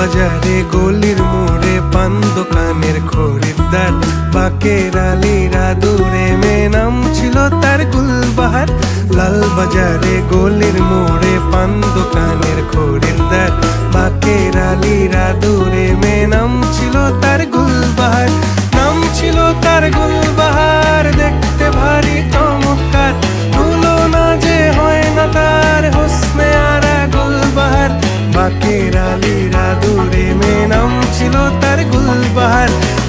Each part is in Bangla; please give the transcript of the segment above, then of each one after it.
বাজারে গলির মোড়ে পান দোকানের খরিদ্দার। বাকের আলিরা দূরে মে নাম ছিল তার গুলবাহার। লাল বাজারে গলির মোড়ে পান দোকানের খরিদ্দার। বাকের আলিরা দূরে মে নাম ছিল তার গুলবাহার। নাম ছিল তার গুলবাহার। দেখতে ভারী তো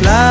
love.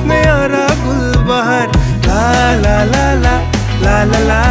la la la.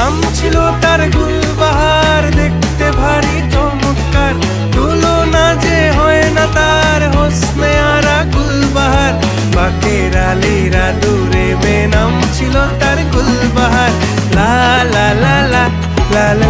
নাম ছিল তার গুলবাহার, দেখতে ভারী চমৎকার। তুলনা যে হয় না তার, হোসনে আর গুলবাহার। বাকের আলীরা দূরে বেনাম ছিল তার গুলবাহার। লা লা লা লা লা লা